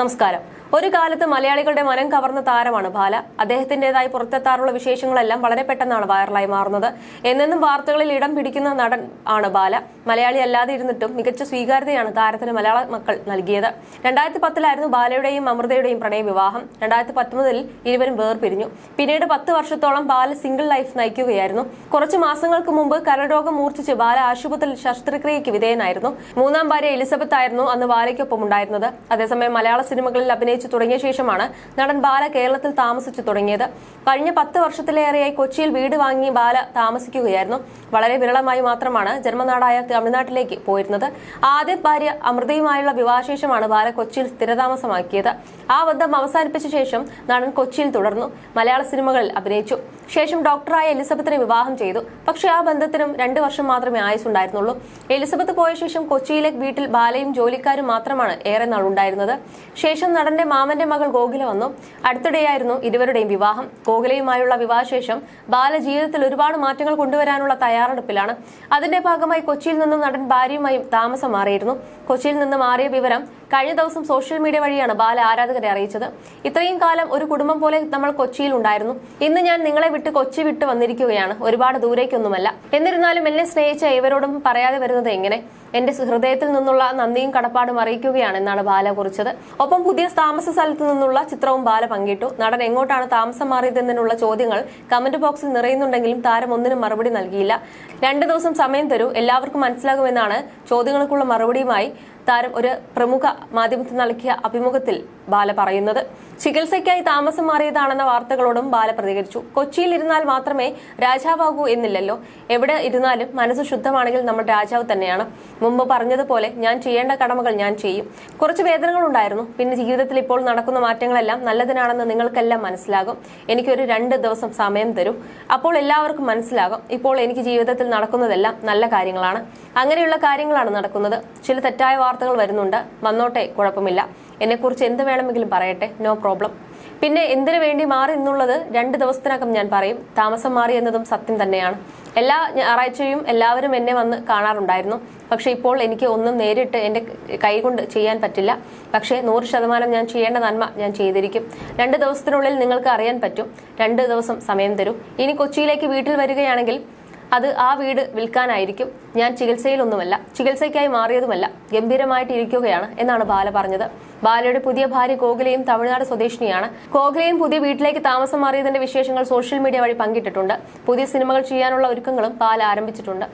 നമസ്കാരം. ഒരു കാലത്ത് മലയാളികളുടെ മനം കവർന്ന താരമാണ് ബാല. അദ്ദേഹത്തിന്റേതായി പുറത്തെത്താറുള്ള വിശേഷങ്ങളെല്ലാം വളരെ പെട്ടെന്നാണ് വൈറലായി മാറുന്നത്. എന്നെന്നും വാർത്തകളിൽ ഇടം പിടിക്കുന്ന നടൻ ആണ് ബാല. മലയാളി അല്ലാതെ ഇരുന്നിട്ടും മികച്ച സ്വീകാര്യതയാണ് താരത്തിന് മലയാള മക്കൾ നൽകിയത്. രണ്ടായിരത്തി പത്തിലായിരുന്നു ബാലയുടെയും അമൃതയുടെയും പ്രണയ വിവാഹം. രണ്ടായിരത്തി പത്തൊമ്പതിൽ ഇരുവരും വേർപിരിഞ്ഞു. പിന്നീട് പത്ത് വർഷത്തോളം ബാല സിംഗിൾ ലൈഫ് നയിക്കുകയായിരുന്നു. കുറച്ച് മാസങ്ങൾക്ക് മുമ്പ് കരരോഗം മൂർച്ഛിച്ച് ബാല ആശുപത്രിയിൽ ശസ്ത്രക്രിയയ്ക്ക് വിധേയനായിരുന്നു. മൂന്നാം ഭാര്യ എലിസബത്ത് ആയിരുന്നു അന്ന് ബാലയ്ക്കൊപ്പം ഉണ്ടായിരുന്നത്. അതേസമയം മലയാള സിനിമകളിൽ അഭിനയിച്ചു തുടങ്ങിയ ശേഷമാണ് നടൻ ബാല കേരളത്തിൽ താമസിച്ചു തുടങ്ങിയത്. കഴിഞ്ഞ പത്ത് വർഷത്തിലേറെയായി കൊച്ചിയിൽ വീട് വാങ്ങി ബാല താമസിക്കുകയായിരുന്നു. വളരെ വിരളമായി മാത്രമാണ് ജന്മനാടായ തമിഴ്നാട്ടിലേക്ക് പോയിരുന്നത്. ആദ്യ ഭാര്യ അമൃതയുമായുള്ള വിവാഹശേഷമാണ് ബാല കൊച്ചിയിൽ സ്ഥിരതാമസമാക്കിയത്. ആ ബന്ധം അവസാനിപ്പിച്ച ശേഷം നടൻ കൊച്ചിയിൽ തുടർന്നു. മലയാള സിനിമകളിൽ അഭിനയിച്ചു. ശേഷം ഡോക്ടറായ എലിസബത്തിനെ വിവാഹം ചെയ്തു. പക്ഷെ ആ ബന്ധത്തിനും രണ്ട് വർഷം മാത്രമേ ആയുസുണ്ടായിരുന്നുള്ളൂ എലിസബത്ത് പോയ ശേഷം കൊച്ചിയിലെ വീട്ടിൽ ബാലയും ജോലിക്കാരും മാത്രമാണ് ഏറെ നാൾ ഉണ്ടായിരുന്നത്. ശേഷം നടന്റെ മാമന്റെ മകൾ ഗോകുല വന്നു. അടുത്തിടെയായിരുന്നു ഇരുവരുടെയും വിവാഹം. ഗോകുലയുമായുള്ള വിവാഹശേഷം ബാല ജീവിതത്തിൽ ഒരുപാട് മാറ്റങ്ങൾ കൊണ്ടുവരാനുള്ള തയ്യാറെടുപ്പിലാണ്. അതിന്റെ ഭാഗമായി കൊച്ചിയിൽ നിന്നും നടൻ ഭാര്യയുമായും താമസം മാറിയിരുന്നു. കൊച്ചിയിൽ നിന്ന് മാറിയ വിവരം കഴിഞ്ഞ ദിവസം സോഷ്യൽ മീഡിയ വഴിയാണ് ബാല ആരാധകരെ അറിയിച്ചത്. ഇത്രയും കാലം ഒരു കുടുംബം പോലെ നമ്മൾ കൊച്ചിയിൽ ഉണ്ടായിരുന്നു. ഇന്ന് ഞാൻ നിങ്ങളെ വിട്ട് കൊച്ചി വിട്ട് വന്നിരിക്കുകയാണ്. ഒരുപാട് ദൂരേക്കൊന്നുമല്ല. എന്നിരുന്നാലും എന്നെ സ്നേഹിച്ച ഇവരോടും പറയാതെ വരുന്നത് എങ്ങനെ? എന്റെ ഹൃദയത്തിൽ നിന്നുള്ള നന്ദിയും കടപ്പാടും അറിയിക്കുകയാണ് എന്നാണ് ബാല കുറിച്ചത്. ഒപ്പം പുതിയ താമസ സ്ഥലത്ത് നിന്നുള്ള ചിത്രവും ബാല പങ്കിട്ടു. നടൻ എങ്ങോട്ടാണ് താമസം മാറിയതെന്നുള്ള ചോദ്യങ്ങൾ കമന്റ് ബോക്സിൽ നിറയുന്നുണ്ടെങ്കിലും താരം ഒന്നിനും മറുപടി നൽകിയില്ല. രണ്ടു ദിവസം സമയം തരൂ. എല്ലാവർക്കും മനസ്സിലാകുമെന്നാണ് ചോദ്യങ്ങൾക്കുള്ള മറുപടിയുമായി താരം ഒരു പ്രമുഖ മാധ്യമത്തിൽ നൽകിയ അഭിമുഖത്തിൽ ബാല പറയുന്നത്. ചികിത്സയ്ക്കായി താമസം മാറിയതാണെന്ന വാർത്തകളോടും ബാല പ്രതികരിച്ചു. കൊച്ചിയിൽ ഇരുന്നാൽ മാത്രമേ രാജാവാകൂ എന്നില്ലല്ലോ. എവിടെ ഇരുന്നാലും മനസ്സ് ശുദ്ധമാണെങ്കിൽ നമ്മൾ രാജാവ് തന്നെയാണ്. മുമ്പ് പറഞ്ഞതുപോലെ ഞാൻ ചെയ്യേണ്ട കടമകൾ ഞാൻ ചെയ്യും. കുറച്ച് വേദനകൾ ഉണ്ടായിരുന്നു പിന്നെ ജീവിതത്തിൽ ഇപ്പോൾ നടക്കുന്ന മാറ്റങ്ങളെല്ലാം നല്ലതിനാണെന്ന് നിങ്ങൾക്കെല്ലാം മനസ്സിലാകും. എനിക്കൊരു രണ്ട് ദിവസം സമയം തരും. അപ്പോൾ എല്ലാവർക്കും മനസ്സിലാകും. ഇപ്പോൾ എനിക്ക് ജീവിതത്തിൽ നടക്കുന്നതെല്ലാം നല്ല കാര്യങ്ങളാണ്. അങ്ങനെയുള്ള കാര്യങ്ങളാണ് നടക്കുന്നത്. ചില തെറ്റായ വാർത്തകൾ വരുന്നുണ്ട്. വന്നോട്ടെ കുഴപ്പമില്ല. എന്നെക്കുറിച്ച് എന്ത് വേണമെങ്കിലും പറയട്ടെ. No problem. പിന്നെ എന്തിനു വേണ്ടി മാറി എന്നുള്ളത് രണ്ട് ദിവസത്തിനകം ഞാൻ പറയും. താമസം മാറി എന്നതും സത്യം തന്നെയാണ്. എല്ലാ ഞായറാഴ്ചയും എല്ലാവരും എന്നെ വന്ന് കാണാറുണ്ടായിരുന്നു. പക്ഷേ ഇപ്പോൾ എനിക്ക് ഒന്നും നേരിട്ട് എന്റെ കൈകൊണ്ട് ചെയ്യാൻ പറ്റില്ല. പക്ഷേ നൂറ് ശതമാനം ഞാൻ ചെയ്യേണ്ട നന്മ ഞാൻ ചെയ്തിരിക്കും. രണ്ട് ദിവസത്തിനുള്ളിൽ നിങ്ങൾക്ക് അറിയാൻ പറ്റും. രണ്ട് ദിവസം സമയം തരും. ഇനി കൊച്ചിയിലേക്ക് വീട്ടിൽ വരികയാണെങ്കിൽ അത് ആ വീട് വിൽക്കാനായിരിക്കും. ഞാൻ ചികിത്സയിലൊന്നുമല്ല ചികിത്സയ്ക്കായി മാറിയതുമല്ല ഗംഭീരമായിട്ട് ഇരിക്കുകയാണ് എന്നാണ് ബാല പറഞ്ഞത്. ബാലയുടെ പുതിയ ഭാര്യ കോകിലയും തമിഴ്നാട് സ്വദേശിനിയാണ്. കോകിലയും പുതിയ വീട്ടിലേക്ക് താമസം മാറിയതിന്റെ വിശേഷങ്ങൾ സോഷ്യൽ മീഡിയ വഴി പങ്കിട്ടിട്ടുണ്ട്. പുതിയ സിനിമകൾ ചെയ്യാനുള്ള ഒരുക്കങ്ങളും ബാല ആരംഭിച്ചിട്ടുണ്ട്.